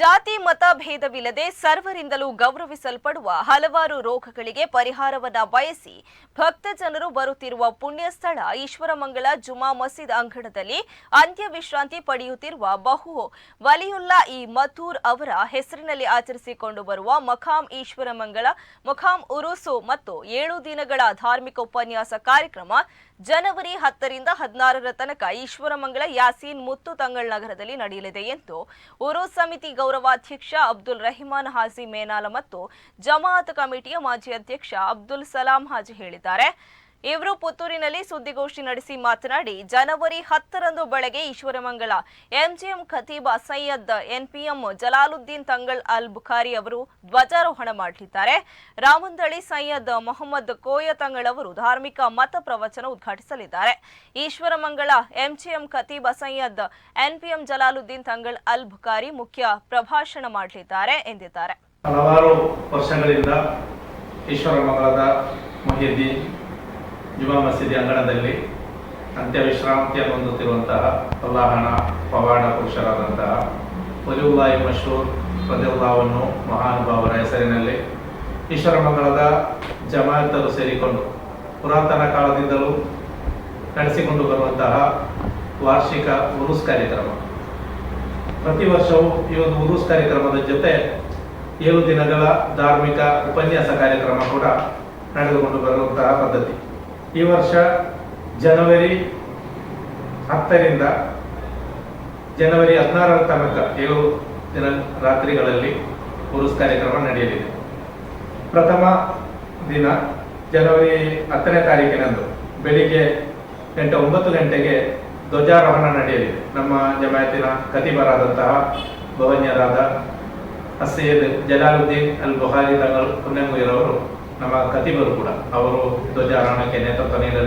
ಜಾತಿ ಮತ ಭೇದವಿಲ್ಲದೆ ಸರ್ವರಿಂದಲೂ ಗೌರವಿಸಲ್ಪಡುವ ಹಲವಾರು ರೋಗಗಳಿಗೆ ಪರಿಹಾರವನ್ನ ಬಯಸಿ ಭಕ್ತ ಜನರು ಬರುತ್ತಿರುವ ಪುಣ್ಯ ಸ್ಥಳ ಈಶ್ವರಮಂಗಲ ಜುಮಾ ಮಸೀದ್ ಅಂಗಣದಲ್ಲಿ ಅಂತ್ಯ ವಿಶ್ರಾಂತಿ ಪಡೆಯುತ್ತಿರುವ ಬಹು ವಲಿಯುಲ್ಲಾ ಈ ಮಥೂರ್ ಅವರ ಹೆಸರಿನಲ್ಲಿ ಆಚರಿಸಿಕೊಂಡು ಬರುವ ಮಖಾಂ ಈಶ್ವರಮಂಗಲ, ಮಖಾಂ ಉರುಸು ಮತ್ತು ಏಳು ದಿನಗಳ ಧಾರ್ಮಿಕ ಉಪನ್ಯಾಸ ಕಾರ್ಯಕ್ರಮ ಜನವರಿ ಹತ್ತರಿಂದ ಹದಿನಾರರ ತನಕ ಈಶ್ವರಮಂಗಳ ಯಾಸೀನ್ ಮುತ್ತು ತಂಗಳ್ ನಗರದಲ್ಲಿ ನಡೆಯಲಿದೆ ಎಂದು ಉರು ಸಮಿತಿ ಗೌರವಾಧ್ಯಕ್ಷ ಅಬ್ದುಲ್ ರಹಿಮಾನ್ ಹಾಜಿ ಮೇನಾಲ ಮತ್ತು ಜಮಾತ್ ಕಮಿಟಿಯ ಮಾಜಿ ಅಧ್ಯಕ್ಷ ಅಬ್ದುಲ್ ಸಲಾಂ ಹಾಜಿ ಹೇಳಿದ್ದಾರೆ. ಇವರು ಪುತ್ತೂರಿನಲ್ಲಿ ಸುದ್ದಿಗೋಷ್ಠಿ ನಡೆಸಿ ಮಾತನಾಡಿ, ಜನವರಿ ಹತ್ತರಂದು ಬೆಳಗ್ಗೆ ಈಶ್ವರಮಂಗಲ ಎಂಜಿಎಂ ಖತೀಬ್ ಸೈಯದ್ ಎನ್ಪಿಎಂ ಜಲಾಲುದ್ದೀನ್ ತಂಗಳ್ ಅಲ್ ಬುಖಾರಿ ಅವರು ಧ್ವಜಾರೋಹಣ ಮಾಡಲಿದ್ದಾರೆ. ರಾಮಂದಳಿ ಸೈಯದ್ ಮೊಹಮ್ಮದ್ ಕೋಯ ತಂಗಳ್ ಅವರು ಧಾರ್ಮಿಕ ಮತ ಪ್ರವಚನ ಉದ್ಘಾಟಿಸಲಿದ್ದಾರೆ. ಈಶ್ವರಮಂಗಲ ಎಂಜಿಎಂ ಖತೀಬ್ ಸೈಯದ್ ಎನ್ಪಿಎಂ ಜಲಾಲುದ್ದೀನ್ ತಂಗಳ್ ಅಲ್ ಬುಖಾರಿ ಮುಖ್ಯ ಪ್ರಭಾಷಣ ಮಾಡಲಿದ್ದಾರೆ ಎಂದಿದ್ದಾರೆ. ಹಲವಾರು ವರ್ಷಗಳಿಂದ ಜುಮಾ ಮಸೀದಿ ಅಂಗಣದಲ್ಲಿ ಅಂತ್ಯ ವಿಶ್ರಾಂತಿಯನ್ನು ಹೊಂದುತ್ತಿರುವಂತಹ ಅಲ್ಲಾಹನ ಪವಾಡ ಪುರುಷರಾದಂತಹ ಒಲಿವುಲ್ಲಾಯಿ ಮಶೂರ್ ರದಿಯುಲ್ಲಾವನ್ನು ಮಹಾನುಭಾವರ ಹೆಸರಿನಲ್ಲಿ ಈಶ್ವರ ಮಂಗಳದ ಜಮಾಯತರು ಸೇರಿಕೊಂಡು ಪುರಾತನ ಕಾಲದಿಂದಲೂ ನಡೆಸಿಕೊಂಡು ಬರುವಂತಹ ವಾರ್ಷಿಕ ಉರುಸ್ ಕಾರ್ಯಕ್ರಮ. ಪ್ರತಿ ವರ್ಷವೂ ಈ ಒಂದು ಉರುಸ್ ಕಾರ್ಯಕ್ರಮದ ಜೊತೆ ಏಳು ದಿನಗಳ ಧಾರ್ಮಿಕ ಉಪನ್ಯಾಸ ಕಾರ್ಯಕ್ರಮ ಕೂಡ ನಡೆದುಕೊಂಡು ಬರುವಂತಹ ಪದ್ಧತಿ. ಈ ವರ್ಷ ಜನವರಿ ಹತ್ತರಿಂದ ಜನವರಿ ಹದಿನಾರರ ತನಕ ಏಳು ದಿನ ರಾತ್ರಿಗಳಲ್ಲಿ ಉರುಸ್ ಕಾರ್ಯಕ್ರಮ ನಡೆಯಲಿದೆ. ಪ್ರಥಮ ದಿನ ಜನವರಿ ಹತ್ತನೇ ತಾರೀಕಿನಂದು ಬೆಳಿಗ್ಗೆ ಗಂಟೆ ಒಂಬತ್ತು ಗಂಟೆಗೆ ಧ್ವಜಾರೋಹಣ ನಡೆಯಲಿದೆ. ನಮ್ಮ ಜಮಾಯತಿನ ಕತಿಬರಾದಂತಹ ಭವನ್ಯರಾದ ಸೈಯದ್ ಜಲಾಲುದ್ದೀನ್ ಅಲ್ ಬುಹಾರಿ ತಂಗಲ್ ಪುಣ್ಯಮುಯಿರವರು ನಮ್ಮ ಕತಿಬರು ಕೂಡ ಅವರು ಧ್ವಜಾರೋಹಣಕ್ಕೆ ನೇತೃತ್ವ ನೀಡಲಿದ್ದಾರೆ